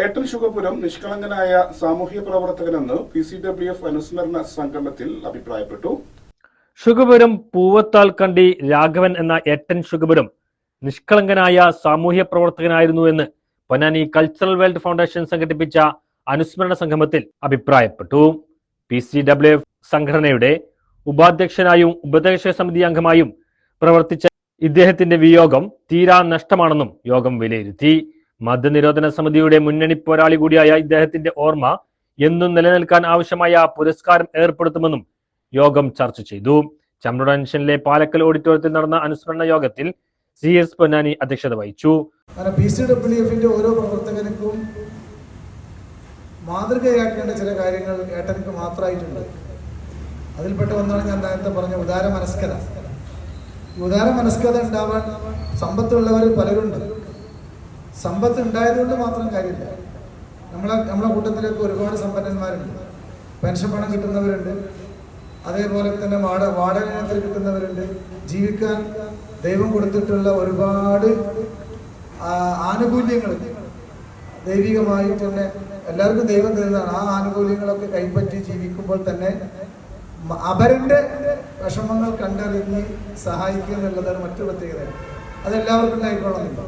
ഏട്ടൻ ശുഗപുരം നിഷ്കളങ്കനായ സാമൂഹ്യ പ്രവർത്തകനെന്ന് പി സി ഡബ്ല്യു എഫ് അനുസ്മരണ സംഗമത്തിൽ അഭിപ്രായപ്പെട്ടു. ശുഗപുരം പൂവത്താൽ കണ്ടി രാഘവൻ എന്ന ഏട്ടൻ ശുഗപുരം നിഷ്കളങ്കനായ സാമൂഹ്യ പ്രവർത്തകനായിരുന്നു എന്ന് പൊന്നാനി കൾച്ചറൽ വേൾഡ് ഫൗണ്ടേഷൻ സംഘടിപ്പിച്ച അനുസ്മരണ സംഗമത്തിൽ അഭിപ്രായപ്പെട്ടു. പി സി ഡബ്ല്യു എഫ് സംഘടനയുടെ ഉപാധ്യക്ഷനായും ഉപദേശക സമിതി അംഗമായും പ്രവർത്തിച്ച ഇദ്ദേഹത്തിന്റെ വിയോഗം തീരാ നഷ്ടമാണെന്നും യോഗം വിലയിരുത്തി. മദ്യനിരോധന സമിതിയുടെ മുന്നണി പോരാളി കൂടിയായ ഇദ്ദേഹത്തിന്റെ ഓർമ്മ എന്നും നിലനിൽക്കാൻ ആവശ്യമായ പുരസ്കാരം ഏർപ്പെടുത്തുമെന്നും യോഗം ചർച്ച ചെയ്തു. ചമ്രഡൻഷനിലെ പാലക്കൽ ഓഡിറ്റോറിയത്തിൽ നടന്ന അനുസ്മരണ യോഗത്തിൽ സി എസ് പൊന്നാനി അധ്യക്ഷത വഹിച്ചു. ഓരോ പ്രവർത്തകർക്കും മാതൃകയാക്കേണ്ട ചില കാര്യങ്ങൾ ഏട്ടനക്ക് മാത്രമായിട്ടുണ്ട്. അതിൽപ്പെട്ട ഒന്നാണ് ഞാൻ നേരത്തെ പറഞ്ഞ ഉദാര മനസ്കത ഉദാര മനസ്കത ഉണ്ടാവാൻ സമ്പത്തുള്ളവർ പലരുണ്ട്. സമ്പത്ത് ഉണ്ടായതുകൊണ്ട് മാത്രം കാര്യമില്ല. നമ്മളെ നമ്മളെ കൂട്ടത്തിലേക്ക് ഒരുപാട് സമ്പന്നന്മാരുണ്ട്. പെൻഷൻ പണം കിട്ടുന്നവരുണ്ട്. അതേപോലെ തന്നെ വാട വാടക ഇനത്തിൽ കിട്ടുന്നവരുണ്ട്. ജീവിക്കാൻ ദൈവം കൊടുത്തിട്ടുള്ള ഒരുപാട് ആനുകൂല്യങ്ങൾ ദൈവികമായി തന്നെ എല്ലാവർക്കും ദൈവം തരുന്നതാണ്. ആ ആനുകൂല്യങ്ങളൊക്കെ കൈപ്പറ്റി ജീവിക്കുമ്പോൾ തന്നെ അവരുടെ വിഷമങ്ങൾ കണ്ടറിഞ്ഞ് സഹായിക്കുക എന്നുള്ളതാണ് മറ്റു പ്രത്യേകത. അതെല്ലാവർക്കും ഉണ്ടായിക്കൊള്ളുന്നില്ല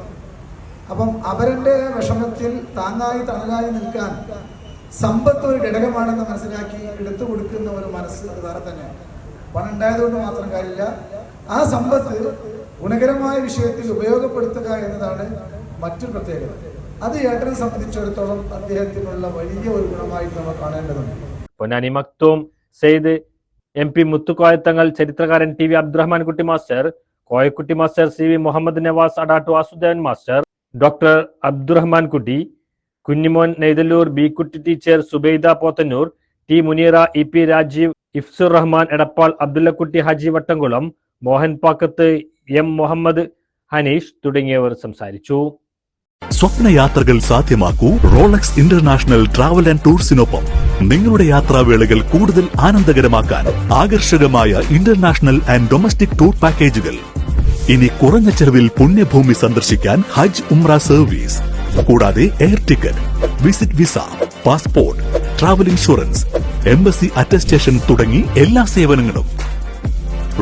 അപ്പം അവരുടെ വിഷമത്തിൽ താങ്ങായി തണലായി നിൽക്കാൻ സമ്പത്ത് ഒരു ഘടകമാണെന്ന് മനസ്സിലാക്കി എടുത്തു കൊടുക്കുന്ന ഒരു മനസ്സ് വേറെ തന്നെയാണ്. പണം ഉണ്ടായതുകൊണ്ട് മാത്രം കാര്യമില്ല. ആ സമ്പത്ത് ഗുണകരമായ വിഷയത്തിൽ ഉപയോഗപ്പെടുത്തുക എന്നതാണ് മറ്റൊരു പ്രത്യേകത. അത് ഏട്ടനെ സംബന്ധിച്ചിടത്തോളം അദ്ദേഹത്തിനുള്ള വലിയ ഒരു ഗുണമായിട്ട് നമ്മൾ കാണേണ്ടതുണ്ട്. പൊന്നാനി മക്തൂം സെയ്ദ് എം പി മുത്തുക്കോയത്തങ്ങൾ ചരിത്രകാരൻ T V Abdurahman Kutty master Koyakutty master C V Muhammad Nawas Adatt Vasudevan master doctor Abdurahman Kutty Kunhimon Neythalloor B Kutty teacher Subaida Pothannoor T Muneera E P Rajeev Ifsur Rahman Edappal Abdullakutty Haji Vattamkulam Mohan Pakkath M Muhammad Hanish തുടങ്ങിയവർ സംസാരിച്ചു. സ്വപ്നയാത്രകൾ സാധ്യമാക്കൂ Rolex international travel and ടൂർസിനൊപ്പം. നിങ്ങളുടെ യാത്രാവേളകൾ കൂടുതൽ ആനന്ദകരമാക്കാൻ ആകർഷകമായ international and domestic tour പാക്കേജുകൾ. ഇനി കുറഞ്ഞ ചെലവിൽ പുണ്യഭൂമി സന്ദർശിക്കാൻ ഹജ്ജ് ഉംറ സർവീസ് കൂടാതെ air ticket visit visa passport travel insurance embassy attestation തുടങ്ങി എല്ലാ സേവനങ്ങളും.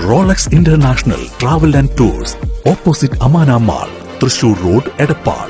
Rolex international travel and tours opposite Amana mall Thrissur road Edappal